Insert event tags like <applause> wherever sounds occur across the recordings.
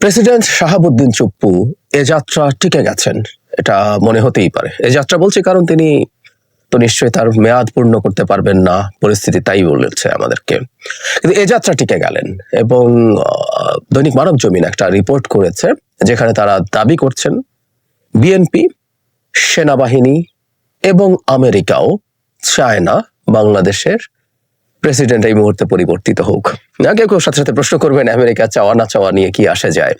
President Shahabuddin Chuppu এ যাত্রা টিকে গেছেন। এটা মনে হতেই পারে। এ যাত্রা বলছি কারণ তিনি তো নিশ্চয়ই তার মেয়াদ পূর্ণ করতে পারবেন না, পরিস্থিতি তাই বলেছে আমাদেরকে। কিন্তু এ যাত্রা টিকে গেলেন এবং দৈনিক মানব জমিন একটা রিপোর্ট করেছে যেখানে তারা দাবি করছেন বিএনপি, সেনাবাহিনী এবং আমেরিকাও চায় না বাংলাদেশের প্রেসিডেন্ট এই মুহূর্তে পরিবর্তিত হোক। না, কেউ কেউ সাথে সাথে প্রশ্ন করবেন, আমেরিকা চাওয়া না চাওয়া নিয়ে কি আসে যায়?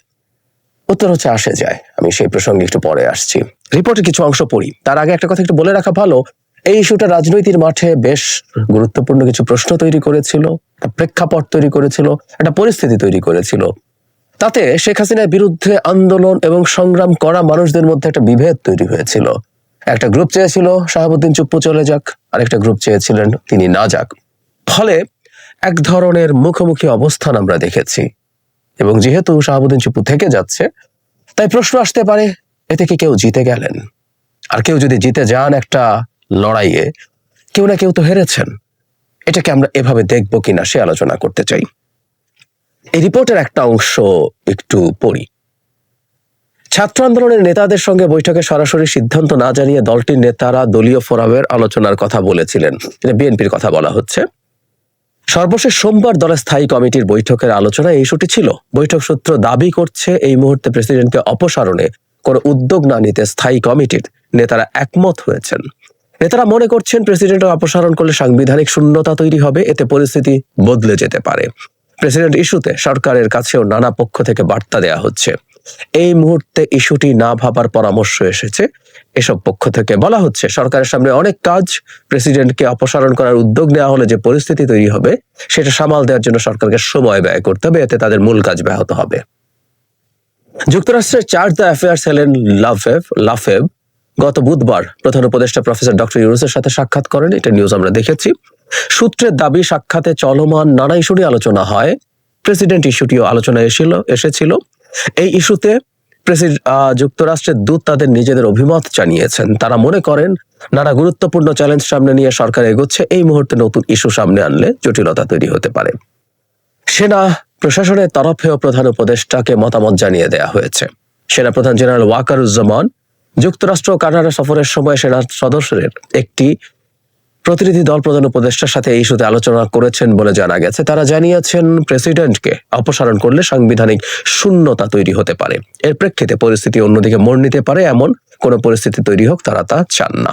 উত্তর হচ্ছে আসে যায়। আমি সেই প্রসঙ্গে একটু পরে আসছি। রিপোর্টের কিছু অংশ পড়ি। তার আগে একটা কথা একটু বলে রাখা ভালো। এই ইস্যুটা রাজনৈতিক মাঠে বেশ গুরুত্বপূর্ণ কিছু প্রশ্ন তৈরি করেছিল প্রেক্ষাপট তৈরি করেছিল, একটা পরিস্থিতি তৈরি করেছিল। তাতে শেখ হাসিনার বিরুদ্ধে আন্দোলন এবং সংগ্রাম করা মানুষদের মধ্যে একটা বিভেদ তৈরি হয়েছিল। একটা গ্রুপ চেয়েছিল, শাহাবুদ্দিন চুপ্পু চলে যাক, আরেকটা গ্রুপ চেয়েছিলেন তিনি না যাক। ফলে এক ধরনের মুখোমুখি অবস্থান আমরা দেখেছি। এবং যেহেতু শাহাবুদ্দিন চুপ্পু থেকে যাচ্ছে, তাই প্রশ্ন আসতে পারে, এতে কি কেউ জিতে গেলেন? আর কেউ যদি জিতে যান একটা লড়াইয়ে, কেউ না কেউ তো হেরেছেন। এটাকে আমরা এভাবে দেখব কিনা সে আলোচনা করতে চাই। এই রিপোর্টের একটা অংশ একটু পড়ি। ছাত্র আন্দোলনের নেতাদের সঙ্গে বৈঠকে সরাসরি সিদ্ধান্ত না জানিয়ে দলটির নেতারা দলীয় ফোরামের আলোচনার কথা বলেছিলেন। এটা বিএনপির কথা বলা হচ্ছে। সর্বশেষ সোমবার দলের স্থায়ী কমিটির বৈঠকের আলোচনা এই ইস্যুটি ছিল। বৈঠক সূত্র দাবি করছে, এই মুহূর্তে প্রেসিডেন্টকে অপসারণে কোনো উদ্যোগ না নিতে স্থায়ী কমিটির নেতারা একমত হয়েছেন। নেতারা মনে করছেন প্রেসিডেন্ট অপসারণ করলে সাংবিধানিক শূন্যতা তৈরি হবে, এতে পরিস্থিতি বদলে যেতে পারে। প্রেসিডেন্ট ইস্যুতে সরকারের কাছেও নানা পক্ষ থেকে বার্তা দেয়া হচ্ছে। এই মুহূর্তে ইস্যুটি না ভাবার পরামর্শ এসেছে। এসব পক্ষ থেকে বলা হচ্ছে, সরকারের সামনে অনেক কাজ, প্রেসিডেন্টকে অপসারণ করার উদ্যোগ নেওয়া হলে যে পরিস্থিতি তৈরি হবে, সেটা সামাল দেওয়ার জন্য সরকারকে সময় ব্যয় করতে হবে, এতে তাদের মূল কাজ ব্যাহত হবে। যুক্তরাষ্ট্রের charge the affairs Helen LaFave LaFave গত বুধবার প্রধান উপদেষ্টা প্রফেসর ডক্টর ইউনুসের সাথে সাক্ষাৎ করেন, এটা নিউজ আমরা দেখেছি। সূত্রের দাবি, সাক্ষাতে চলমান নানা ইস্যু আলোচনা হয়, প্রেসিডেন্ট ইস্যুটিও আলোচনায় এসেছিল এসেছিল। এই ইস্যুতে যুক্তরাষ্ট্রের দূত তাদের নিজেদের অভিমত জানিয়েছেন। তারা মনে করেন, নানা গুরুত্বপূর্ণ চ্যালেঞ্জ সামনে নিয়ে সরকার এগোচ্ছে, এই মুহূর্তে নতুন ইস্যু সামনে আনলে জটিলতা তৈরি হতে পারে। সেনা প্রশাসনের তরফেও প্রধান উপদেষ্টাকে মতামত জানিয়ে দেয়া হয়েছে। সেনা প্রধান জেনারেল ওয়াকারুজ্জামান, যুক্তরাষ্ট্র কানাডা সফরের সময় সেনা সদস্যদের একটি প্রতিনিধি দল প্রধান উপদেষ্টার সাথে এই ইস্যুতে আলোচনা করেছেন বলে জানা গেছে। তারা জানিয়েছেন, প্রেসিডেন্টকে অপসারণ করলে সাংবিধানিক শূন্যতা তৈরি হতে পারে। এর প্রেক্ষিতে পরিস্থিতি অন্যদিকে মোড় নিতে পারে, এমন কোনো পরিস্থিতি তৈরি হোক তারা তা চান না।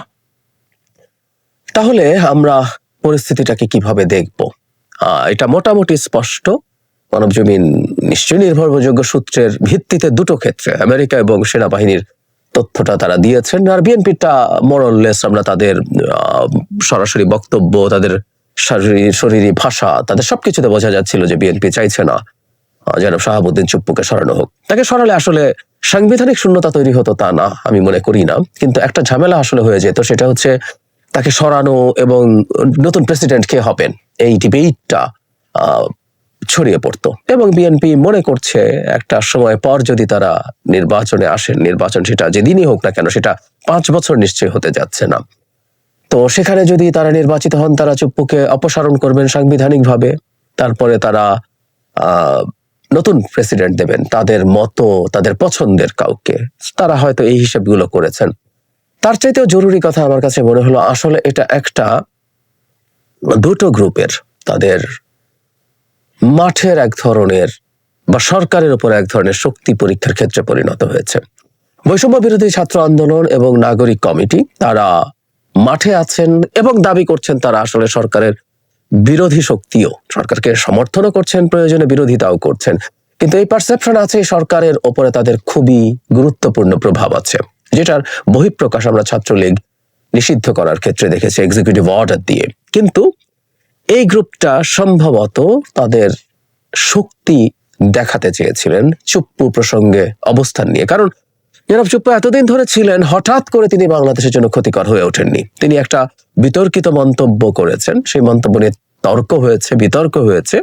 তাহলে আমরা পরিস্থিতিটাকে কীভাবে দেখব? এটা মোটামুটি স্পষ্ট। মানব জমিন নিশ্চয়ই নির্ভরযোগ্য সূত্রের ভিত্তিতে দুটো ক্ষেত্রে, আমেরিকা এবং সেনাবাহিনীর তথ্যটা তারা দিয়েছেন। আর বিএনপিটা মরললেস আমরা তাদের সরাসরি বক্তব্য, তাদের শরীরী ভাষা, তাদের সবকিছুতে বোঝা যাচ্ছিল যে বিএনপি চাইছে না। যেন শাহাবুদ্দিন চুপ্পুকে সরানো হোক। তাকে সরালে আসলে সাংবিধানিক শূন্যতা তৈরি হতো তা না, আমি মনে করি না। কিন্তু একটা ঝামেলা আসলে হয়ে যেত, সেটা হচ্ছে তাকে সরানো এবং নতুন প্রেসিডেন্ট কে হবেন। এই ডিবেটটা ছড়িয়ে পড়তো। এবং বিএনপি মনে করছে একটা সময় পর যদি তারা নির্বাচনে আসেন নির্বাচন সেটা যেদিনই হোক না কেন, সেটা পাঁচ বছর নিশ্চয়ই হতে যাচ্ছে না। তো সেখানে যদি তারা নির্বাচিত হন, তারা চুপ্পুকে অপসারণ করবেন সাংবিধানিকভাবে। তারপরে তারা নতুন প্রেসিডেন্ট দেবেন, তাদের মতো, তাদের পছন্দের কাউকে। তারা হয়তো এই হিসেবগুলো করেছেন। তার চাইতেও জরুরি কথা আমার কাছে মনে হলো, আসলে এটা একটা দুটো গ্রুপের তাদের মাঠের এক ধরনের বা সরকারের উপর এক ধরনের শক্তি পরীক্ষার ক্ষেত্রে পরিণত হয়েছে। বৈষম্য বিরোধী ছাত্র আন্দোলন এবং নাগরিক কমিটি, তারা মাঠে আছেন এবং দাবি করছেন তারা আসলে সরকারের বিরোধী শক্তিও, সরকারকে সমর্থনও করছেন, প্রয়োজনে বিরোধিতাও করছেন। কিন্তু এই পারসেপশন আছে, সরকারের ওপরে তাদের খুবই গুরুত্বপূর্ণ প্রভাব আছে, যেটার বহিঃপ্রকাশ আমরা ছাত্রলীগ নিষিদ্ধ করার ক্ষেত্রে দেখেছি এক্সিকিউটিভ অর্ডার দিয়ে। কিন্তু এই গ্রুপটা সম্ভবত তাদের শক্তি দেখাতে চেয়েছিলেন চুপ্পু প্রসঙ্গে অবস্থান নিয়ে। কারণ জনাব চুপ্পু এতদিন ধরে ছিলেন, হঠাৎ করে তিনি বাংলাদেশের জন্য ক্ষতিকর হয়ে ওঠেননি। তিনি একটা বিতর্কিত মন্তব্য করেছেন। সেই মন্তব্য নিয়ে তর্ক হয়েছে, বিতর্ক হয়েছে।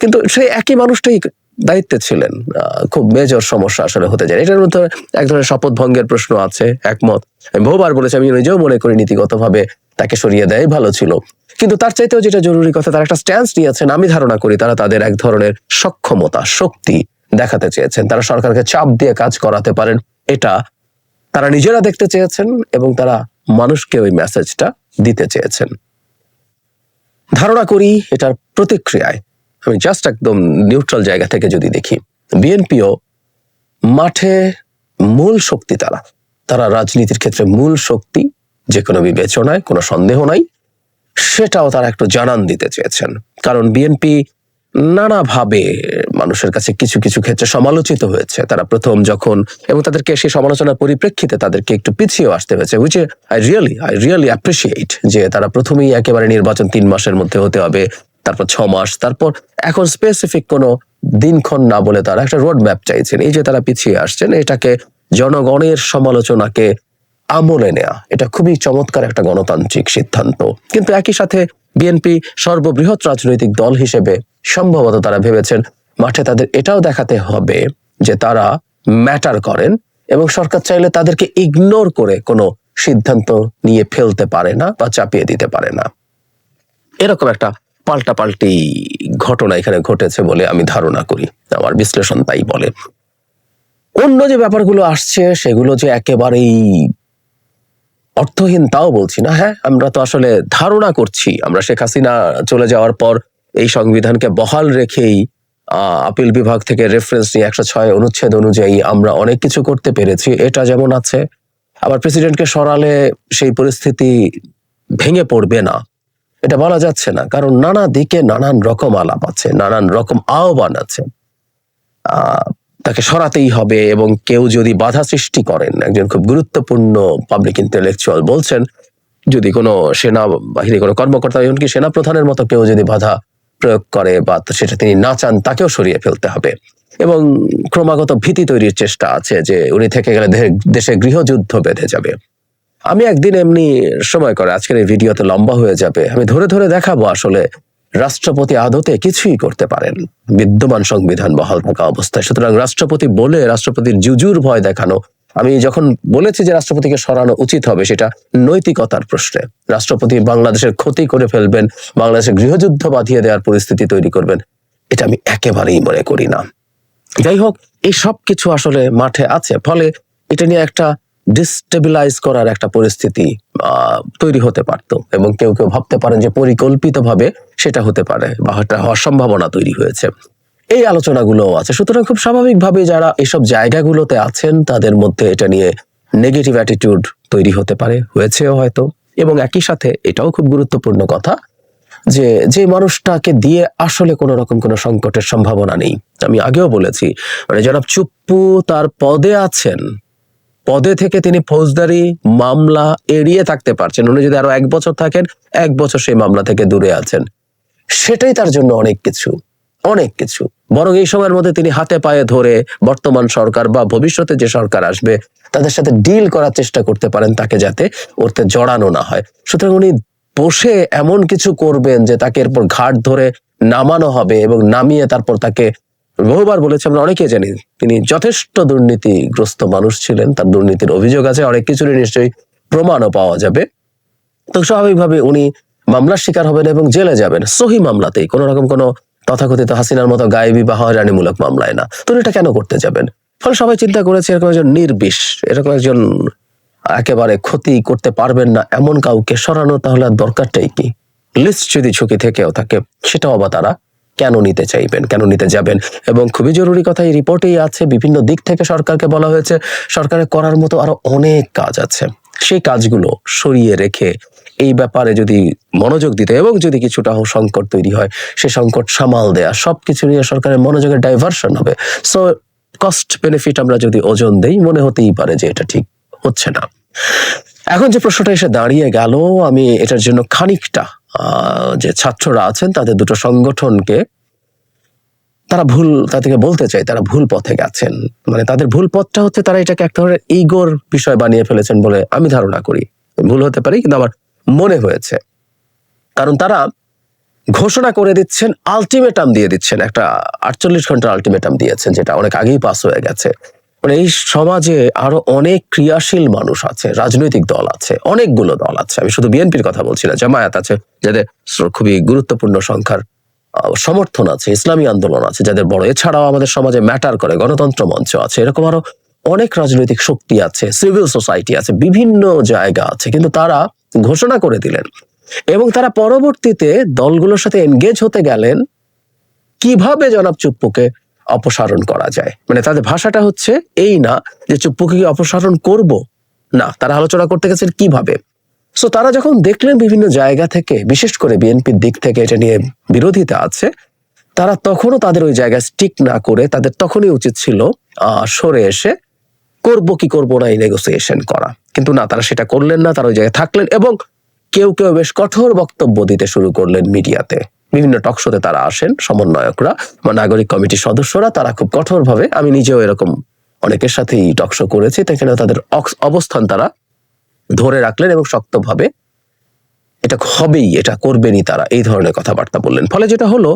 কিন্তু সেই একই মানুষটাই দায়িত্বে ছিলেন। খুব মেজর সমস্যা আসলে হতে যায়। এটার মধ্যে এক ধরনের শপথ ভঙ্গের প্রশ্ন আছে, একমত। আমি বহুবার বলেছি, আমি নিজেও মনে করি নীতিগতভাবে তাকে সরিয়ে দেয়, ভালো ছিল। কিন্তু তার চাইতেও যেটা জরুরি কথা, তারা একটা স্ট্যান্স নিয়েছেন আমি ধারণা করি তারা তাদের এক ধরনের সক্ষমতা, শক্তি দেখাতে চেয়েছেন। তারা সরকারকে চাপ দিয়ে কাজ করাতে পারেন, এটা তারা নিজেরা দেখতে চেয়েছেন এবং তারা মানুষকে ওই মেসেজটা দিতে চেয়েছেন। ধারণা করি এটার প্রতিক্রিয়ায়, আমি জাস্ট একদম নিউট্রাল জায়গা থেকে যদি দেখি বিএনপিও মাঠে মূল শক্তি তারা। তারা রাজনীতির ক্ষেত্রে মূল শক্তি যে কোনো বিবেচনায়, কোনো সন্দেহ নাই। সেটাও তারা একটু জানান দিতে চেয়েছেন। কারণ বিএনপি নানাভাবে মানুষের কাছে কিছু কিছু ক্ষেত্রে সমালোচিত হয়েছে। তারা প্রথম যখন এবং তাদেরকে সেই সমালোচনার পরিপ্রেক্ষিতে তাদেরকে একটু পিছিয়ে আসতে হয়েছে which I really I really appreciate যে তারা প্রথমেই একেবারে নির্বাচন তিন মাসের মধ্যে হতে হবে, তারপর ছ মাস, তারপর এখন স্পেসিফিক কোনো দিনক্ষণ না বলে তারা একটা রোড ম্যাপ চাইছেন। এই যে তারা পিছিয়ে আসছেন, এটাকে জনগণের সমালোচনাকে আমলে নেয়া। এটা খুবই চমৎকার একটা গণতান্ত্রিক সিদ্ধান্ত। কিন্তু একই সাথে বিএনপি সর্ববৃহৎ রাজনৈতিক দল হিসেবে সম্ভবত তারা ভেবেছেন মাঠে তাদের এটাও দেখাতে হবে যে তারা ম্যাটার করেন এবং সরকার চাইলে তাদেরকে ইগনোর করে কোনো সিদ্ধান্ত নিয়ে ফেলতে পারে না বা চাপিয়ে দিতে পারে না। এরকম একটা পাল্টাপাল্টি ঘটনা এখানে ঘটেছে বলে আমি ধারণা করি। আমার বিশ্লেষণ তাই বলে। অন্য যে ব্যাপারগুলো আসছে সেগুলো যে একেবারেই অর্থহীন তাও বলছি না হ্যাঁ আমরা তো আসলে ধারণা করছি। আমরা শেখ হাসিনা চলে যাওয়ার পর এই সংবিধানকে বহাল রেখেই আপিল বিভাগ থেকে রেফারেন্স নিয়ে একশো ছয় অনুচ্ছেদ অনুযায়ী আমরা অনেক কিছু করতে পেরেছি, এটা যেমন আছে। আবার প্রেসিডেন্টকে সরালে সেই পরিস্থিতি ভেঙে পড়বে না। এটা বলা যাচ্ছে না, কারণ নানা দিকে নানান রকম আলাপ আছে, নানান রকম আহ্বান আছে। তাকে সরাতেই হবে এবং কেউ যদি বাধা সৃষ্টি করেন, একজন খুব গুরুত্বপূর্ণ পাবলিক ইন্টেলেকচুয়াল বলছেন, যদি কোনো সেনা বাহিনী, কোনো কর্মকর্তা, এমনকি সেনা প্রধানের মতো কেউ যদি বাধা প্রয়োগ করে বা সেটা তিনি না চান, তাকেও সরিয়ে ফেলতে হবে। এবং ক্রমাগত ভীতি তৈরির চেষ্টা আছে যে উনি থেকে গেলে দেশে গৃহযুদ্ধ বেঁধে যাবে। আমি একদিন এমনি সময় করে, আজকের এই ভিডিওতে লম্বা হয়ে যাবে, আমি ধরে ধরে দেখাবো আসলে রাষ্ট্রপতি আদতে কিছুই করতে পারেন। বিদ্যমান সংবিধান বহাল থাকা অবস্থায়। সুতরাং রাষ্ট্রপতি বলে রাষ্ট্রপতির জুজুর ভয় দেখানো, আমি যখন বলেছি যে রাষ্ট্রপতিকে সরানো উচিত হবে, সেটা নৈতিকতার প্রশ্নে। রাষ্ট্রপতি বাংলাদেশের ক্ষতি করে ফেলবেন, বাংলাদেশের গৃহযুদ্ধ বাঁধিয়ে দেওয়ার পরিস্থিতি তৈরি করবেন, এটা আমি একেবারেই মনে করি না। যাই হোক এই সব কিছু আসলে মাঠে আছে। ফলে এটা নিয়ে একটা ডিস্টেবিলাইজ করার একটা পরিস্থিতি তৈরি হতে পারতো। এবং কেউ কেউ ভাবতে পারেন যে পরিকল্পিতভাবে সেটা হতে পারে বা এটা হওয়ার সম্ভাবনা তৈরি হয়েছে। এই আলোচনাগুলো আছে। সুতরাং খুব স্বাভাবিকভাবে যারা এসব জায়গাগুলোতে আছেন, তাদের মধ্যে এটা নিয়ে নেগেটিভ অ্যাটিটিউড তৈরি হতে পারে, হয়েছেও হয়তো। এবং একই সাথে এটাও খুব গুরুত্বপূর্ণ কথা যে যে মানুষটাকে দিয়ে আসলে কোনো রকম কোনো সংকটের সম্ভাবনা নেই। আমি আগেও বলেছি মানে যারা চুপ্পু তার পদে আছেন পদে থেকে তিনি ফৌজদারি মামলা এড়িয়ে থাকতে পারছেন। উনি যদি আরও এক বছর থাকেন, এক বছর সেই মামলা থেকে দূরে আছেন। সেটাই তার জন্য অনেক কিছু অনেক কিছু। বরং এই সময়ের মধ্যে তিনি হাতে পায়ে ধরে বর্তমান সরকার বা ভবিষ্যতে যে সরকার আসবে, তাদের সাথে ডিল করার চেষ্টা করতে পারেন তাকে যাতে ওরতে জড়ানো না হয়। সুতরাং উনি বসে এমন কিছু করবেন যে তাকে এরপর ঘাট ধরে নামানো হবে এবং নামিয়ে তারপর তাকে বহুবার বলেছে, আমরা অনেকে জানি তিনি যথেষ্ট দুর্নীতিগ্রস্ত মানুষ ছিলেন, তার দুর্নীতির অভিযোগ আছে, অনেক কিছুরই নিশ্চয়ই প্রমাণও পাওয়া যাবে। তো স্বাভাবিকভাবে উনি মামলার শিকার হবেন এবং জেলে যাবেন, সহি মামলাতেই, কোনো রকম কোনো তথাকথিত হাসিনার মতো গায়েবী বা হয়রানিমূলক মামলায় না। তো এটা কেন করতে যাবেন? ফলে সবাই চিন্তা করেছে, এরকম একজন নির্বিষ, এরকম একজন একেবারে ক্ষতি করতে পারবেন না এমন কাউকে সরানো তাহলে আর দরকারটাই কি? লিস্ট যদি ঝুঁকি থেকেও থাকে, সেটাও আবার তারা কেন নিতে চাইবেন, কেন নিতে যাবেন? এবং খুবই জরুরি কথা, এই রিপোর্টেই আছে, বিভিন্ন দিক থেকে সরকারকে বলা হয়েছে সরকারের করার মতো আরও অনেক কাজ আছে। সেই কাজগুলো সরিয়ে রেখে এই ব্যাপারে যদি মনোযোগ দিতে এবং যদি কিছুটা সংকট তৈরি হয়, সে সংকট সামাল দেয়া, সবকিছু নিয়ে সরকারের মনোযোগের ডাইভার্সন হবে। সো কস্ট বেনিফিট আমরা যদি ওজন দেই, মনে হতেই পারে যে এটা ঠিক হচ্ছে না। এখন যে প্রশ্নটা এসে দাঁড়িয়ে গেল, আমি এটার জন্য খানিকটা যে ছাত্ররা আছেন, তাদের দুটো সংগঠনকে তারা ভুল তাদেরকে বলতে চাই, তারা ভুল পথে গেছেন। মানে তাদের ভুল পথটা হচ্ছে তারা এটাকে এক ধরনের ইগোর বিষয় বানিয়ে ফেলেছেন বলে আমি ধারণা করি। ভুল হতে পারি, কিন্তু আমার মনে হয়েছে। কারণ তারা ঘোষণা করে দিচ্ছেন আলটিমেটাম দিয়ে দিচ্ছেন, একটা আটচল্লিশ ঘণ্টা আলটিমেটাম দিয়েছেন, যেটা অনেক আগেই পাস হয়ে গেছে। মানে এই সমাজে আরও অনেক ক্রিয়াশীল মানুষ আছে, রাজনৈতিক দল আছে, অনেকগুলো দল আছে। আমি শুধু বিএনপির কথা বলছি না, জামায়াত আছে, যাদের খুবই গুরুত্বপূর্ণ সংখ্যার সমর্থন আছে, ইসলামী আন্দোলন আছে, যাদের বড়। এছাড়াও আমাদের সমাজে ম্যাটার করে, গণতন্ত্র মঞ্চ আছে, এরকম আরও অনেক রাজনৈতিক শক্তি আছে সিভিল সোসাইটি আছে, বিভিন্ন জায়গা আছে, কিন্তু তারা ঘোষণা করে দিলেন। এবং তারা পরবর্তীতে দলগুলোর সাথে এনগেজ হতে গেলেন। কীভাবে জনাব চুপ্পুকে অপসারণ করা যায়। মানে তাদের ভাষাটা হচ্ছে এই না যে চুপ্পুকে কি অপসারণ করব। না, তারা আলোচনা করতে গেছেন কীভাবে? সো তারা যখন দেখলেন বিভিন্ন জায়গা থেকে, বিশেষ করে বিএনপির দিক থেকে, এটা নিয়ে বিরোধিতা আছে, তারা তখনও তাদের ওই জায়গায় স্টিক না করে, তাদের তখনই উচিত ছিল সরে এসে করব কি করব না এই নেগোসিয়েশন করা। কিন্তু না, তারা সেটা করলেন না, তারা ওই জায়গায় থাকলেন এবং কেউ কেউ বেশ কঠোর বক্তব্য দিতে শুরু করলেন মিডিয়াতে। বিভিন্ন টকশোতে তারা আসেন, সমন্বয়করা বা নাগরিক কমিটির সদস্যরা, তারা খুব কঠোরভাবে, আমি নিজেও এরকম অনেকের সাথেই টকশো করেছি সেখানে তাদের অবস্থান তারা ধরে রাখলেন এবং শক্তভাবে এটা হবেই, এটা করবেনই তারা, এই ধরনের কথাবার্তা বললেন। ফলে যেটা হলো,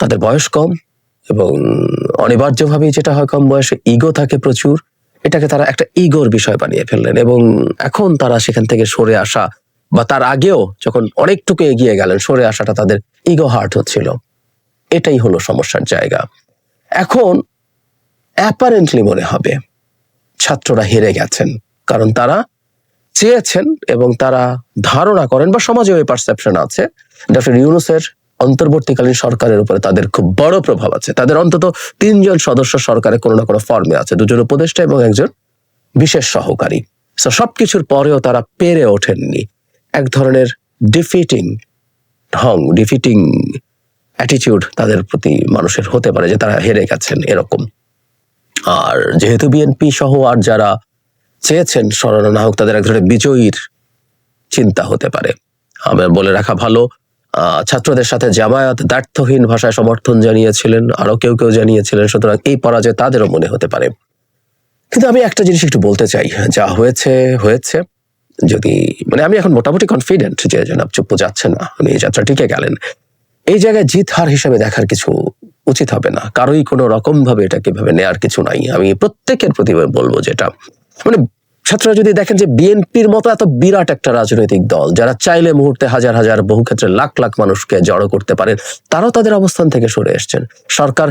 তাদের বয়স কম এবং অনিবার্যভাবেই যেটা হয় কম বয়সে ইগো থাকে প্রচুর, এটাকে তারা একটা ইগোর বিষয় বানিয়ে ফেললেন এবং এখন তারা সেখান থেকে সরে আসা বা তার আগেও যখন অনেকটুকু এগিয়ে গেলেন, সরে আসাটা তাদের ইগো হার্ট হচ্ছিল। এটাই হলো সমস্যার জায়গা। এখন অ্যাপারেন্টলি মনে হবে ছাত্ররা হেরে গেছেন, কারণ তারা চেয়েছেন এবং তারা ধারণা করেন বা সমাজে ওই পারসেপশন আছে। ডক্টর ইউনুসের অন্তর্বর্তীকালীন সরকারের উপরে তাদের খুব বড় প্রভাব আছে। তাদের অন্তত তিনজন সদস্য সরকারে কোনো না কোনো ফর্মে আছে, দুজন উপদেষ্টা এবং একজন বিশেষ সহকারী। সবকিছুর পরেও তারা পেরে ওঠেননি। এক ধরনের ডিফিটিং ঢং ডিফিটিং অ্যাটিটিউড তাদের প্রতি মানুষের হতে পারে যে তারা হেরে গেছেন এরকম। আর যেহেতু বিএনপি সহ আর যারা চেয়েছেন স্মরণ হোক তাদের এক ধরনের বিজয়ীর চিন্তা হতে পারে। আমার বলে রাখা ভালো ছাত্রদের সাথে জামায়াত দ্ব্যর্থহীন ভাষায় সমর্থন জানিয়েছিলেন আরও কেউ কেউ জানিয়েছিলেন, সুতরাং এই পরাজয় তাদেরও মনে হতে পারে। কিন্তু আমি একটা জিনিস একটু বলতে চাই, যা হয়েছে হয়েছে। যদি মানে আমি এখন মোটামুটি কনফিডেন্ট যে জনাব চুপ্পু যাচ্ছে না, উনি এই যাত্রা টিকে গেলেন। এই জায়গায় জিত হার হিসেবে দেখার কিছু উচিত হবে না। কারোই কোনো রকম ভাবে এটাকে ভাবে নেয়ার কিছু নাই। আমি প্রত্যেকের প্রতি বলব যেটা মানে ছাত্ররা যদি দেখেন যে বিএনপির মতো এত বিরাট একটা রাজনৈতিক দল, যারা চাইলে মুহূর্তে হাজার হাজার বহু ক্ষেত্রে লাখ লাখ মানুষকে জড়ো করতে পারেন, তারাও তাদের অবস্থান থেকে সরে এসছেন। সরকার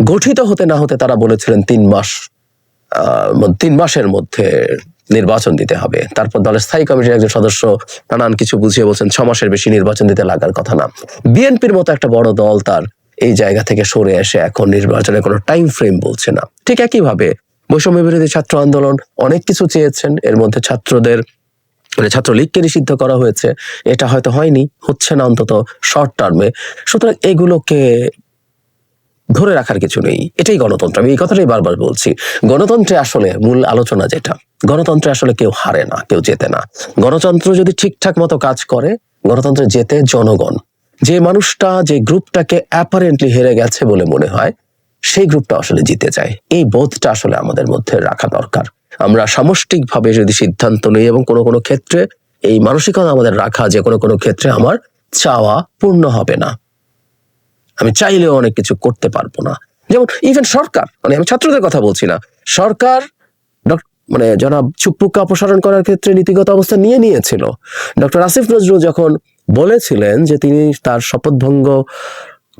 গঠিত হতে না হতে তারা বলেছিলেন তিন মাস তিন মাসের মধ্যে নির্বাচন দিতে হবে। তারপর দলের স্থায়ী কমিটির একজন সদস্য নানান কিছু বুঝিয়ে বলছেন ছ মাসের বেশি নির্বাচন দিতে লাগার কথা না। বিএনপির মতো একটা বড় দল তার এই জায়গা থেকে সরে এসে এখন নির্বাচনে কোনো টাইম ফ্রেম বলছে না। ঠিক একইভাবে বৈষম্য বিরোধী ছাত্র আন্দোলন অনেক কিছু চেয়েছেন। এর মধ্যে ছাত্রদের মানে ছাত্রলীগকে নিষিদ্ধ করা হয়েছে। এটা হয়তো হয়নি, হচ্ছে না অন্তত শর্ট টার্মে সুতরাং এগুলোকে ধরে রাখার কিছু নেই। এটাই গণতন্ত্র। আমি এই কথাটাই বারবার বলছি। গণতন্ত্রে আসলে মূল আলোচনা যেটা গণতন্ত্রে আসলে কেউ হারে না, কেউ জেতে না। গণতন্ত্র যদি ঠিকঠাক মতো কাজ করে, গণতন্ত্রে জেতে জনগণ। যে মানুষটা, যে গ্রুপটাকে অ্যাপারেন্টলি হেরে গেছে বলে মনে হয়, সেই গ্রুপটা আসলে জিতে যায়। এই বোধটা আসলে আমাদের মধ্যে রাখা দরকার। আমরা সামষ্টিকভাবে যদি সিদ্ধান্ত নিই এবং কোনো কোনো ক্ষেত্রে এই মানসিকতা আমাদের রাখা, যে কোনো কোনো ক্ষেত্রে আমার চাওয়া পূর্ণ হবে না। আমি চাইলেও অনেক কিছু করতে পারব না। যেমন ইভেন সরকার মানে আমি ছাত্রদের কথা বলছি না, সরকার মানে জনাব চুপ্পুকে অপসারণ করার ক্ষেত্রে নীতিগত অবস্থা নিয়ে নিয়েছিল। ডক্টর আসিফ নজরুল যখন বলেছিলেন যে তিনি তার শপথভঙ্গ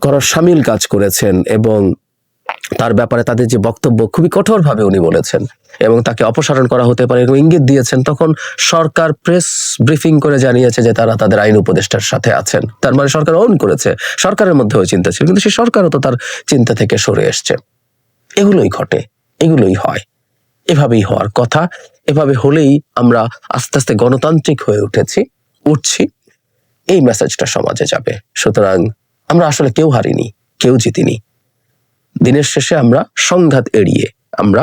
করার সামিল কাজ করেছেন এবং তার ব্যাপারে তাদের যে বক্তব্য খুবই কঠোরভাবে উনি বলেছেন এবং তাকে অপসারণ করা হতে পারে এবং ইঙ্গিত দিয়েছেন, তখন সরকার প্রেস ব্রিফিং করে জানিয়েছে যে তারা তাদের আইন উপদেষ্টার সাথে আছেন। তার মানে সরকার অন করেছে, সরকারের মধ্যেও চিন্তা ছিল, কিন্তু সেই সরকারও তো তার চিন্তা থেকে সরে এসছে। এগুলোই ঘটে, এগুলোই হয়। এভাবেই হওয়ার কথা। এভাবে হলেই আমরা আস্তে আস্তে গণতান্ত্রিক হয়ে উঠেছি, উঠছি। এই মেসেজটা সমাজে যাবে। সুতরাং আমরা আসলে কেউ হারিনি, কেউ জিতিনি। দিনের শেষে আমরা সংঘাত এড়িয়ে আমরা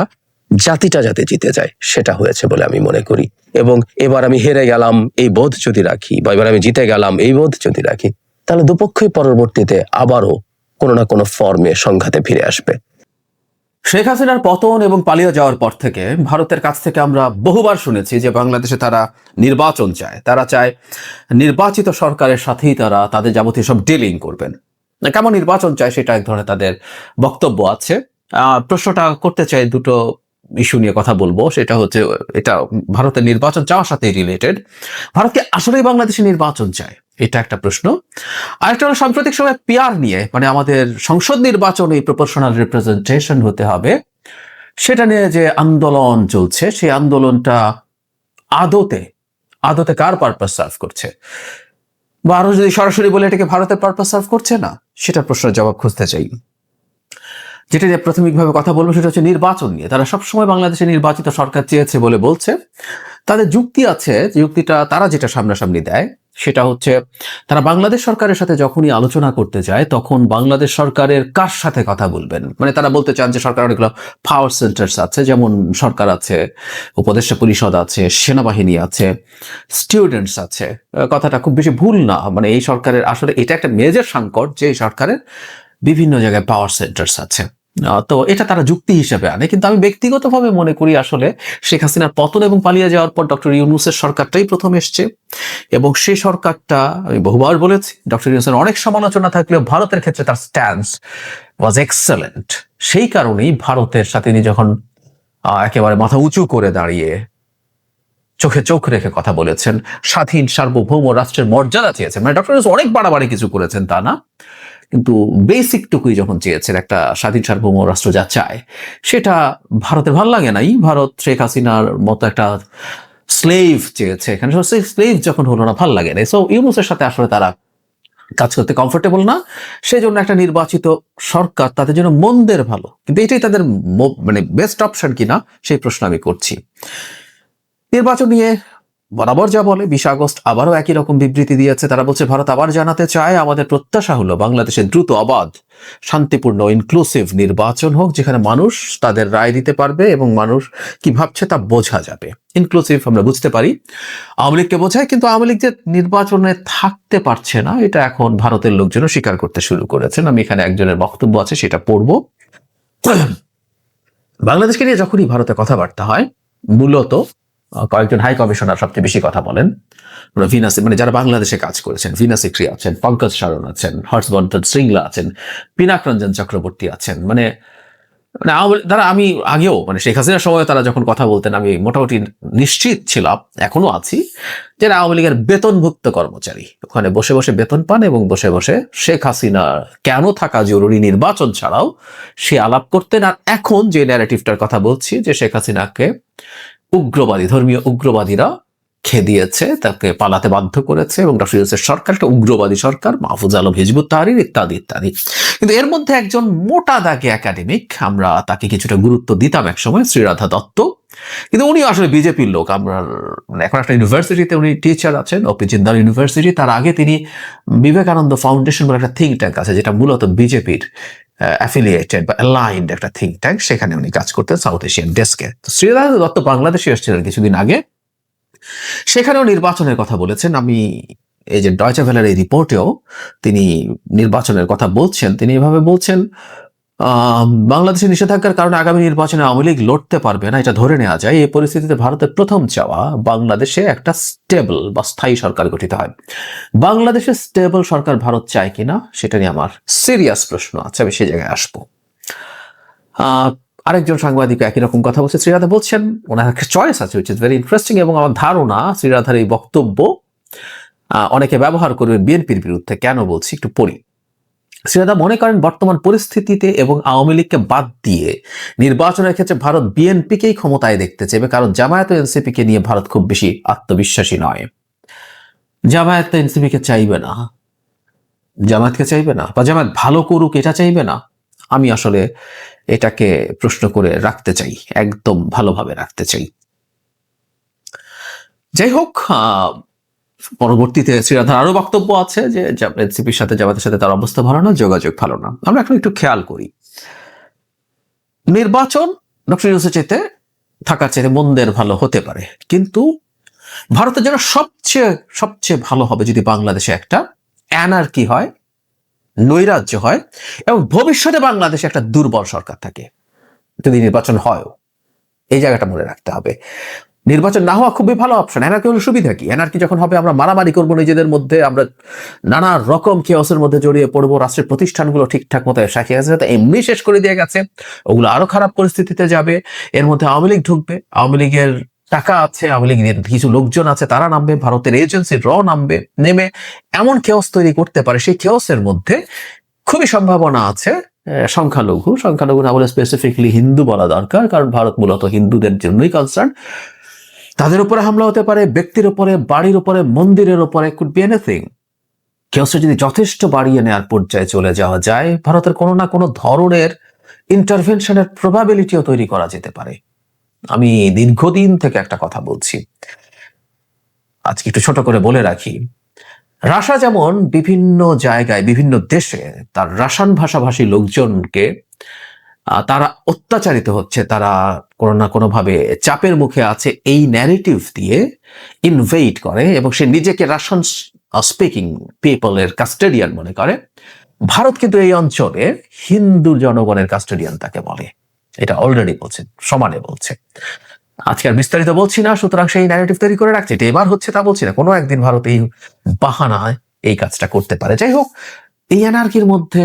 জাতিটা যাতে জিতে যায়, সেটা হয়েছে বলে আমি মনে করি। এবং এবার আমি হেরে গেলাম, এই বোধ যদি রাখি, বা এবার আমি জিতে গেলাম, এই বোধ যদি রাখি, তাহলে দুপক্ষই পরবর্তীতে আবারও কোনো না কোনো ফর্মে সংঘাতে ফিরে আসবে। শেখ হাসিনার পতন এবং পালিয়ে যাওয়ার পর থেকে ভারতের কাছ থেকে আমরা বহুবার শুনেছি যে বাংলাদেশে তারা নির্বাচন চায়। তারা চায় নির্বাচিত সরকারের সাথেই তারা তাদের যাবতীয় সব ডিলিং করবেন। কেমন নির্বাচন চায় সেটা এক ধরনের তাদের বক্তব্য আছে। প্রশ্নটা করতে চাই দুটো ইস্যু নিয়ে কথা বলব। সেটা হচ্ছে, এটা ভারতের নির্বাচন চাওয়ার সাথে রিলেটেড ভারতকে আসলেই বাংলাদেশে নির্বাচন চায়। এটা একটা প্রশ্ন। আরেকটা হলো সাম্প্রতিক সময় পিয়ার নিয়ে মানে আমাদের সংসদ নির্বাচনে প্রপোর্শনাল রিপ্রেজেন্টেশন হতে হবে। সেটা নিয়ে যে আন্দোলন চলছে, সেই আন্দোলনটা আদতে আদতে কার পারপাস সার্ভ করছে? বা আরও যদি সরাসরি বলে এটাকে ভারতের পারপাস সার্ভ করছে না, সেটা প্রশ্নের জবাব খুঁজতে চাই। যেটা নিয়ে প্রাথমিকভাবে কথা বলব সেটা হচ্ছে নির্বাচন নিয়ে। তারা সবসময় বাংলাদেশে নির্বাচিত সরকার চেয়েছে বলে বলছে। তাদের যুক্তি আছে, যুক্তিটা তারা যেটা সামনাসামনি দেয়, সেটা হচ্ছে তারা বাংলাদেশ সরকারের সাথে যখনই আলোচনা করতে যায়, তখন বাংলাদেশ সরকারের কার সাথে কথা বলবেন? মানে তারা বলতে চান যে সরকার অনেকগুলো পাওয়ার সেন্টার্স আছে, যেমন সরকার আছে, উপদেষ্টা পরিষদ আছে, সেনাবাহিনী আছে স্টুডেন্টস আছে। কথাটা খুব বেশি ভুল না মানে এই সরকারের আসলে এটা একটা মেজর সংকট যে সরকারের বিভিন্ন জায়গায় পাওয়ার সেন্টার্স আছে। তো এটা তারা যুক্তি হিসেবে আনে। কিন্তু আমি ব্যক্তিগতভাবে মনে করি আসলে শেখ হাসিনার পতন এবং পালিয়ে যাওয়ার পর ডক্টর ইউনুসের সরকারটাই প্রথম এসছে। এবং সেই সরকারটা, আমি বহুবার বলেছি, ডক্টর ইউনুসের অনেক সমালোচনা থাকলেও ভারতের ক্ষেত্রে তার স্ট্যান্স ওয়াজ এক্সেলেন্ট সেই কারণেই ভারতের সাথে তিনি যখন একেবারে মাথা উঁচু করে দাঁড়িয়ে চোখে চোখ রেখে কথা বলেছেন, স্বাধীন সার্বভৌম রাষ্ট্রের মর্যাদা চেয়েছেন মানে ডক্টর অনেক বাড়াবাড়ি কিছু করেছেন তা না। কিন্তু বেসিকটুকুই যখন চেয়েছেন একটা স্বাধীন সার্বভৌম রাষ্ট্র যা চায়, সেটা ভারতের ভালো লাগে নাই। ভারত শেখ হাসিনার মতো একটা স্লেভ চেয়েছে এখানে। সেই স্লেভ যখন হলো না, ভালো লাগে না সো ইউনুসের সাথে আসলে তারা কাজ করতে কমফোর্টেবল না। সেই জন্য একটা নির্বাচিত সরকার তাদের জন্য মন্দের ভালো। কিন্তু এটাই তাদের মানে বেস্ট অপশন কিনা, সেই প্রশ্ন আমি করছি। নির্বাচন নিয়ে বরাবর যা বলে, বিশ আগস্ট আবারও একই রকম বিবৃতি দিয়েছে। তারা বলছে, ভারত আবার জানাতে চায়, আমাদের প্রত্যাশা হলো বাংলাদেশে দ্রুত অবাধ, শান্তিপূর্ণ ইনক্লুসিভ নির্বাচন হোক, যেখানে মানুষ তাদের রায় দিতে পারবে এবং মানুষ কি ভাবছে তা বোঝা যাবে। ইনক্লুসিভ আমরা বুঝতে পারি। আওয়ামী লীগকে বোঝায়, কিন্তু আওয়ামী লীগ যে নির্বাচনে থাকতে পারছে না, এটা এখন ভারতের লোকজনও স্বীকার করতে শুরু করেছেন। আমি এখানে একজনের বক্তব্য আছে, সেটা পড়ব। বাংলাদেশকে নিয়ে যখনই ভারতে কথাবার্তা হয়, মূলত কয়েকজন হাই কমিশনার সবচেয়ে বেশি কথা বলেন। ভিনাস মানে যারা বাংলাদেশে কাজ করেছেন, ভিনা সিক্রি আছেন, পঙ্কজ সারণ আছেন হর্ষবর্ধন শ্রিংলা আছেন, পিনাক রঞ্জন চক্রবর্তী আছেন। মানে মানে তারা আমি আগেও মানে শেখ হাসিনার সময় তারা যখন কথা বলতেন, আমি মোটামুটি নিশ্চিত ছিলাম, এখনও আছি, যে আওয়ামী লীগের বেতনভুক্ত কর্মচারী, ওখানে বসে বসে বেতন পান এবং বসে বসে শেখ হাসিনা কেন থাকা জরুরি নির্বাচন ছাড়াও সে আলাপ করতেন। আর এখন যে ন্যারেটিভটার কথা বলছি, যে শেখ হাসিনাকে উগ্রবাদী, ধর্মীয় উগ্রবাদীরা খেদিয়েছে, তাকে পালাতে বাধ্য করেছে এবং ডক্টর ইউনুসের সরকার একটা উগ্রবাদী সরকার, মাহফুজ আলম, হিজবুত তাহারির ইত্যাদি ইত্যাদি। কিন্তু এর মধ্যে একজন মোটা দাগে একাডেমিক, আমরা তাকে কিছুটা গুরুত্ব দিতাম একসময় শ্রীরাধা দত্ত। কিন্তু উনি আসলে বিজেপির লোক, আমরা মানে এখন একটা ইউনিভার্সিটিতে উনি টিচার আছেন ওপি জিন্দাল ইউনিভার্সিটি, তার আগে তিনি বিবেকানন্দ ফাউন্ডেশন বলে একটা থিঙ্ক ট্যাঙ্ক আছে, যেটা মূলত বিজেপির অ্যাফিলিয়েটেড বা অ্যালাইন্ড একটা থিঙ্ক ট্যাঙ্ক সেখানে উনি কাজ করতেন সাউথ এশিয়ান ডেস্কে তো শ্রীদাস দত্ত বাংলাদেশে এসেছিলেন কিছুদিন আগে। সেখানেও নির্বাচনের কথা বলেছেন। আমি এই যে ডয়চা ভ্যালের এই রিপোর্টেও তিনি নির্বাচনের কথা বলছেন। তিনি এভাবে বলছেন বাংলাদেশে নিষেধাজ্ঞার কারণে আগামী নির্বাচনে আওয়ামী লীগ লড়তে পারবে না, এটা ধরে নেওয়া যায়। এই পরিস্থিতিতে ভারতের প্রথম চাওয়া বাংলাদেশে একটা স্টেবল বা স্থায়ী সরকার গঠিত হয়। বাংলাদেশে স্টেবল সরকার ভারত চায় কিনা, সেটা নিয়ে আমার সিরিয়াস প্রশ্ন আছে, আমি সে জায়গায় আসব। আরেকজন সাংবাদিক একই রকম কথা বলছে। শ্রীরাধা বলছেন, ওনার একটা চয়েস আছে উইচ ইজ ভেরি ইন্টারেস্টিং এবং আমার ধারণা, শ্রীরাধার এই বক্তব্য অনেকে ব্যবহার করবে বিএনপির বিরুদ্ধে। কেন বলছি? একটু পড়ি। শ্রীরাধা মনে করেন বর্তমান পরিস্থিতিতে এবং আওয়ামী লীগকে বাদ দিয়ে নির্বাচনের ক্ষেত্রে ভারত বিএনপিকেই ক্ষমতায় দেখতে চাইবে কারণ জামায়াত এনসিপি কে নিয়ে ভারত খুব বেশি আত্মবিশ্বাসী নয়। জামায়াত এনসিপি কে চাইবে না। জামায়াতকে চাইবে না? বা জামায়াত ভালো করুক এটা চাইবে না? আমি আসলে এটাকে প্রশ্ন করে রাখতে চাই একদম ভালোভাবে রাখতে চাই। যাই হোক আহ, পরবর্তীতে শ্রীরাধার আরও বক্তব্য আছে যে এনসিপির সাথে জামাতের সাথে তার অবস্থা ভালো না, যোগাযোগ ভালো না। আমরা এখন একটু খেয়াল করি। নির্বাচন ডক্টর ইউসুফ চেতে থাকার চেয়ে মন্দের ভালো হতে পারে। কিন্তু ভারতের জন্য সবচেয়ে সবচেয়ে ভালো হবে যদি বাংলাদেশে একটা অ্যানার্কি হয়, নৈরাজ্য হয়, এবং ভবিষ্যতে বাংলাদেশে একটা দুর্বল সরকার থাকে। যদি নির্বাচন হয়ও, এই জায়গাটা মনে রাখতে হবে। নির্বাচন না হওয়া খুবই ভালো অপশন এনার্কি হলো সুবিধা কি? এনার্কি যখন হবে, আমরা মারামারি করব নিজেদের মধ্যে, আমরা নানা রকম কেওসের মধ্যে জড়িয়ে পড়ব, রাষ্ট্রের প্রতিষ্ঠানগুলো ঠিকঠাক মতো শাখি আছে এমনি শেষ করে দিয়ে গেছে, ওগুলো আরও খারাপ পরিস্থিতিতে যাবে, এর মধ্যে আওয়ামী লীগ ঢুকবে, আওয়ামী লীগের টাকা আছে, আওয়ামী লীগের কিছু লোকজন আছে, তারা নামবে, ভারতের এজেন্সি র নামবে, নেমে এমন কেওস তৈরি করতে পারে, সেই কেওসের মধ্যে খুবই সম্ভাবনা আছে সংখ্যালঘু। সংখ্যালঘু না বলে স্পেসিফিকলি হিন্দু বলা দরকার, কারণ ভারত মূলত হিন্দুদের জন্যই কনসার্ন তাদের উপরে হামলা হতে পারে, ব্যক্তির উপরে, বাড়ির উপরে, মন্দিরের উপরে কুড বি এনিথিং কেওসে যদি যথেষ্ট বাড়িয়ে নেওয়ার পর্যায়ে চলে যাওয়া যায়, ভারতের কোনো না কোনো ধরনের ইন্টারভেনশনের প্রবাবিলিটিও তৈরি করা যেতে পারে। আমি দীর্ঘদিন থেকে একটা কথা বলছি। আজকে একটু ছোট করে বলে রাখি, রাশা যেমন বিভিন্ন জায়গায়, বিভিন্ন দেশে তার রাসান ভাষাভাষী লোকজনকে তারা অত্যাচারিত হচ্ছে, তারা কোনো না কোনোভাবে চাপের মুখে আছে এই ন্যারেটিভ দিয়ে ইনভেইট করে এবং সে নিজেকে রাশন স্পিকিং পিপলের কাস্টেডিয়ান মনে করে। ভারত কিন্তু এই অঞ্চলে হিন্দু জনগণের কাস্টেডিয়ান তাকে বলে। এটা অলরেডি বলছে, সমানে বলছে। আজকে আর বিস্তারিত বলছি না, সুতরাং সেই ন্যারেটিভ তৈরি করে রাখছে। এটা এবার হচ্ছে তা বলছি না, কোনো একদিন ভারত এই বাহানায় এই কাজটা করতে পারে। যাই হোক, এই অ্যানার্কির মধ্যে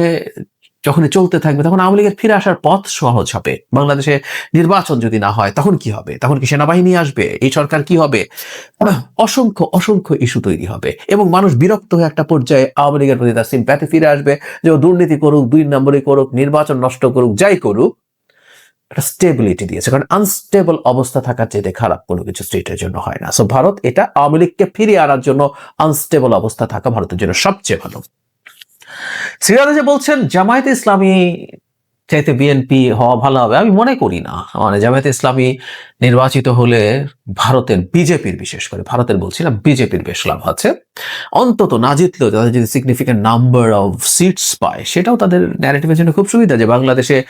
যখন চলতে থাকবে, তখন আওয়ামী লীগের ফিরে আসার পথ সহজ হবে। বাংলাদেশে নির্বাচন যদি না হয়, তখন কি হবে? তখন কি সেনাবাহিনী আসবে? এই সরকার কি হবে? অসংখ্য অসংখ্য ইস্যু তৈরি হবে এবং মানুষ বিরক্ত হয়ে একটা পর্যায়ে আওয়ামী লীগের প্রতি তার সিম্প্যাথি ফিরে আসবে যে দুর্নীতি করুক, দুই নম্বরে করুক, নির্বাচন নষ্ট করুক, যাই করুক, একটা স্টেবিলিটি দিয়েছে। কারণ আনস্টেবল অবস্থা থাকার চেয়ে খারাপ কোনো কিছু স্টেটের জন্য হয় না। সো ভারত এটা আওয়ামী লীগকে ফিরিয়ে আনার জন্য আনস্টেবল অবস্থা থাকা ভারতের জন্য সবচেয়ে ভালো। সিরাজে বলছেন, জামায়াতে ইসলামী চাইতে বিএনপি হওয়া ভালো হবে। আমি মনে করি না। মানে জামায়াতে ইসলামী নির্বাচিত হলে ভারতের বিজেপির, বিশেষ করে ভারতের বলছি না বিজেপির বেশ লাভ আছে। অন্তত না জিতলেও তাদের যদি সিগনিফিকেন্ট নাম্বার অফ সিটস পায়, সেটাও তাদের ন্যারেটিভের জন্য খুব সুবিধা যে বাংলাদেশে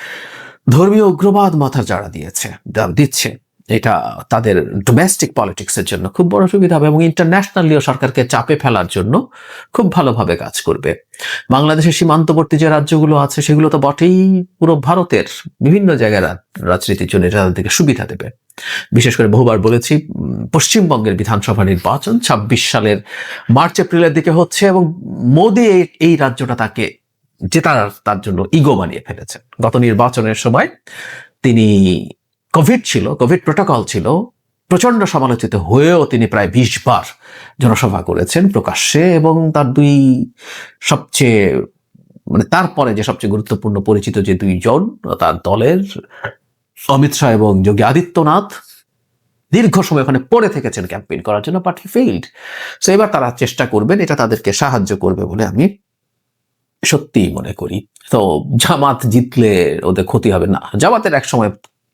ধর্মীয় উগ্রবাদ মাথা জাড়া দিয়েছে, দিচ্ছে। এটা তাদের ডোমেস্টিক পলিটিক্সের জন্য খুব বড় সুবিধা হবে এবং ইন্টারন্যাশনালিও সরকারকে চাপে ফেলার জন্য খুব ভালোভাবে কাজ করবে। বাংলাদেশের সীমান্তবর্তী যে রাজ্যগুলো আছে, সেগুলো তো বটেই পুরো ভারতের বিভিন্ন জায়গায় রা- রাজনীতির জন্য এটা তাদেরকে সুবিধা দেবে। বিশেষ করে বহুবার বলেছি পশ্চিমবঙ্গের বিধানসভা নির্বাচন ছাব্বিশ সালের মার্চ, এপ্রিলের দিকে হচ্ছে এবং মোদী এই- রাজ্যটা তাকে জেতার তার জন্য ইগো বানিয়ে ফেলেছেন গত নির্বাচনের সময় তিনি কোভিড ছিল কোভিড প্রোটোকল ছিল প্রচণ্ড সমালোচিত হয়েও তিনি প্রায় বিশ বার জনসভা করেছেন প্রকাশ্যে এবং তার দুই সবচেয়ে মানে তারপরে যে সবচেয়ে গুরুত্বপূর্ণ পরিচিত যে দুইজন, তার দলের অমিত শাহ এবং যোগী আদিত্যনাথ, দীর্ঘ সময় ওখানে পড়ে থেকেছেন ক্যাম্পেইন করার জন্য হি ফেইল্ড সো এবার তারা চেষ্টা করবেন, এটা তাদেরকে সাহায্য করবে বলে আমি সত্যিই মনে করি। তো জামাত জিতলে ওদের ক্ষতি হবে না। জামাতের এক সময়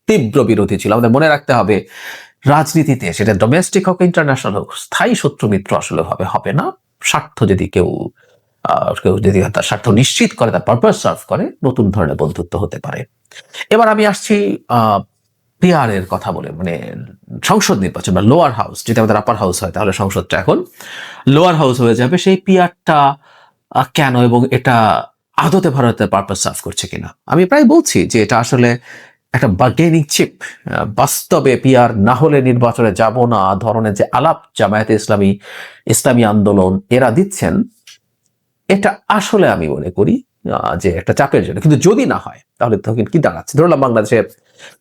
তীব্র বিরোধী ছিল। আমাদের মনে রাখতে হবে, রাজনীতিতে সেটা ডোমেস্টিক হোক ইন্টারন্যাশনাল হোক, স্থায়ী শত্রু মিত্র আসলে হবে হবে না। স্বার্থ যদি কেউ কেউ যদি তার স্বার্থ নিশ্চিত করে, তার পারপাস সার্ভ করে, নতুন ধরনের বন্ধুত্ব হতে পারে। এবার আমি আসছি পিআর এর কথা বলে মানে সংসদ নির্বাচন বা লোয়ার হাউস যদি আমাদের আপার হাউস হয়, তাহলে সংসদটা এখন লোয়ার হাউস হয়ে যাবে। সেই পিআরটা কেন এবং এটা আদতে ভারতের পারপাস সার্ভ করছে কিনা? আমি প্রায় বলছি যে এটা আসলে একটা বার্গেনিং চিপ বাস্তবে পিয়ার না হলে নির্বাচনে যাব না ধরনের যে আলাপ জামায়াতে ইসলামী ইসলামী আন্দোলন এরা দিচ্ছেন, এটা আসলে আমি মনে করি যে একটা চাপের জন্য। কিন্তু যদি না হয়, তাহলে তখন কি দাঁড়াচ্ছে? ধরলাম বাংলাদেশে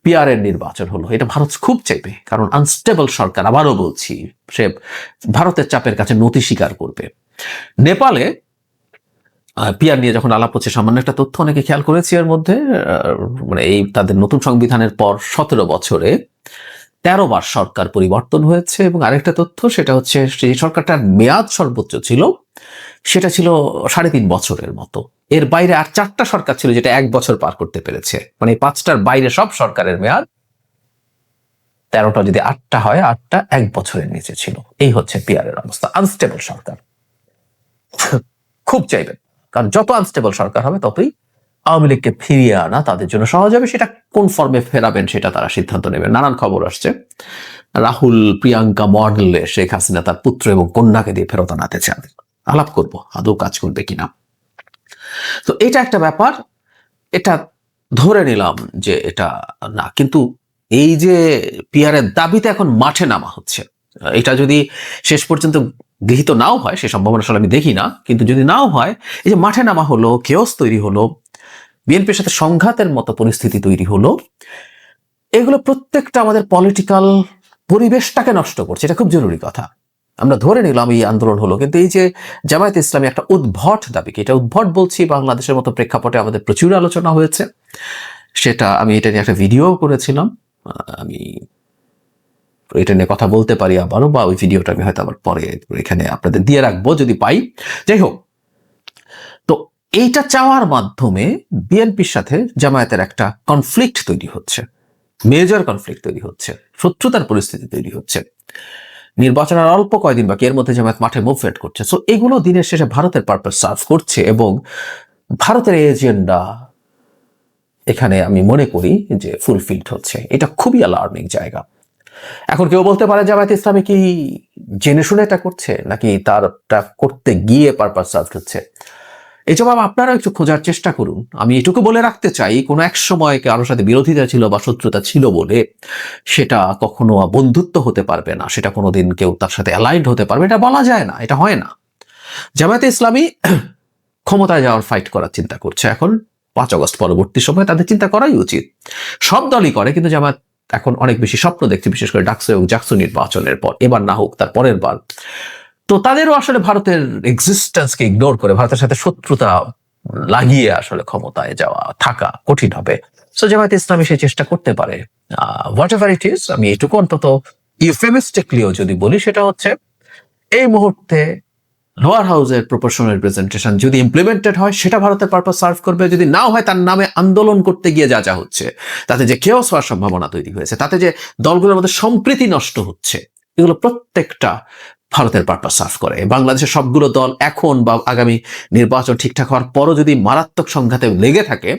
পিআর এর নির্বাচন হলো, এটা ভারত খুব চাইবে, কারণ আনস্টেবল সরকার, আবারও বলছি, সে ভারতের চাপের কাছে নতি স্বীকার করবে। নেপালে পিআর নিয়ে যখন আলাপ হচ্ছে, সামান্য একটা তথ্য অনেকে খেয়াল করেছি এর মধ্যে মানে এই তাদের নতুন সংবিধানের পর সতেরো বছরে তেরো বার সরকার পরিবর্তন হয়েছে এবং আরেকটা তথ্য, সেটা হচ্ছে সেই সরকারটার মেয়াদ সর্বোচ্চ ছিল, সেটা ছিল সাড়ে তিন বছরের মতো। এর বাইরে আর চারটা সরকার ছিল যেটা এক বছর পার করতে পেরেছে। মানে পাঁচটার বাইরে সব সরকারের মেয়াদ তেরোটা, যদি আটটা হয়, আটটা এক বছরের নিচে ছিল। এই হচ্ছে পিয়ারের অবস্থা। আনস্টেবল সরকার। খুব চাইবেন। কারণ যত আনস্টেবল সরকার হবে, ততই আওয়ামী লীগকে ফিরিয়ে আনা তাদের জন্য সহজ হবে। সেটা কোন ফর্মে ফেরাবেন সেটা তারা সিদ্ধান্ত নেবে নানান খবর আসছে। রাহুল প্রিয়াঙ্কা মডেলে শেখ হাসিনা তার পুত্র এবং কন্যাকে দিয়ে ফেরত আনাতে চান। আলাপ করব, আদৌ কাজ করবে কিনা। তো এটা একটা ব্যাপার, এটা ধরে নিলাম যে এটা না, কিন্তু এই যে পিয়ারের দাবিতে এখন মাঠে নামা হচ্ছে এটা যদি শেষ পর্যন্ত গৃহীত নাও হয়, সে সম্ভাবনা আসলে আমি দেখি না, কিন্তু যদি নাও হয়, এই যে মাঠে নামা হলো, কেওস তৈরি হলো, বিএনপির সাথে সংঘাতের মতো পরিস্থিতি তৈরি হলো, এগুলো প্রত্যেকটা আমাদের পলিটিক্যাল পরিবেশটাকে নষ্ট করছে, এটা খুব জরুরি কথা। আমরা ধরে নিলাম এই আন্দোলন হলো, কিন্তু এই যে জামায়াত ইসলামী একটা উদ্ভট দাবিকে এটা উদ্ভট বলছি বাংলাদেশের মতো প্রেক্ষাপটে আমাদের প্রচুর আলোচনা হয়েছে, সেটা আমি এটা নিয়ে একটা ভিডিও করেছিলাম আমি এটা নিয়ে কথা বলতে পারি আবারও, বা ওই ভিডিওটা আমি হয়তো আবার পরে এখানে আপনাদের দিয়ে রাখব যদি পাই। যাই হোক, তো এইটা চাওয়ার মাধ্যমে বিএনপির সাথে জামায়াতের একটা কনফ্লিক্ট তৈরি হচ্ছে মেজর কনফ্লিক্ট তৈরি হচ্ছে, শত্রুতার পরিস্থিতি তৈরি হচ্ছে। নির্বাচনের আর অল্প কয়দিন বাকি, এর মধ্যে জামায়াত মাঠে মুভমেন্ট করছে। সো এগুলো দিনের শেষে ভারতের পারপাস সার্ভ করছে এবং ভারতের এজেন্ডা এখানে আমি মনে করি যে ফুলফিলড হচ্ছে। এটা খুবই অ্যালার্মিং জায়গা। এখন কেউ বলতে পারে জামায়াত ইসলামী কি জেনে শুনে এটা করছে, নাকি তারটা করতে গিয়ে পারপাস হচ্ছে এই জবাব আপনারা একটু খোঁজার চেষ্টা করুন। আমি এটুকু বলে রাখতে চাই, কোনো এক সময় কারোর সাথে বিরোধিতা ছিল বা শত্রুতা ছিল বলে, সেটা কখনো বন্ধুত্ব হতে পারবে না, সেটা কোনোদিন কেউ তার সাথে অ্যালাইন্ড হতে পারবে, এটা বলা যায় না, এটা হয় না। জামায়াতে ইসলামী <clears throat> ক্ষমতায় যাওয়ার ফাইট করার চিন্তা করছে এখন, পাঁচ আগস্ট পরবর্তী সময় তাদের চিন্তা করাই উচিত। সব দলই করে, কিন্তু জামায়াত এখন অনেক বেশি স্বপ্ন দেখছে, বিশেষ করে ডাকসু এবং জাকসু নির্বাচনের পর। এবার না হোক, তার পরের বার। তো তাদেরও আসলে ভারতের এক্সিস্টেন্সকে ইগনোর করে, ভারতের সাথে শত্রুতা লাগিয়ে আসলে ক্ষমতায় যাওয়া থাকা কঠিন হবে। সো জামায়াত ইসলামী সেই চেষ্টা করতে পারে। হোয়াট এভার ইট ইজ আমি এটুকু অন্তত ইউফেমিস্টিকলিও যদি বলি, সেটা হচ্ছে এই মুহূর্তে লোয়ার হাউসের প্রপোর্শনাল রিপ্রেজেন্টেশন যদি ইমপ্লিমেন্টেড হয়, সেটা ভারতের পারপাস সার্ভ করবে। যদি নাও হয়, তার নামে আন্দোলন করতে গিয়ে যা যা হচ্ছে, তাতে যে কেউ হওয়ার সম্ভাবনা তৈরি হয়েছে, তাতে যে দলগুলোর মধ্যে সম্প্রীতি নষ্ট হচ্ছে, এগুলো প্রত্যেকটা ভারতের পারপাস সার্ভ করে। বাংলাদেশের সবগুলো দল এখন বা আগামী নির্বাচন ঠিকঠাক হওয়ার পরও যদি মারাত্মক সংঘাতে লেগে থাকে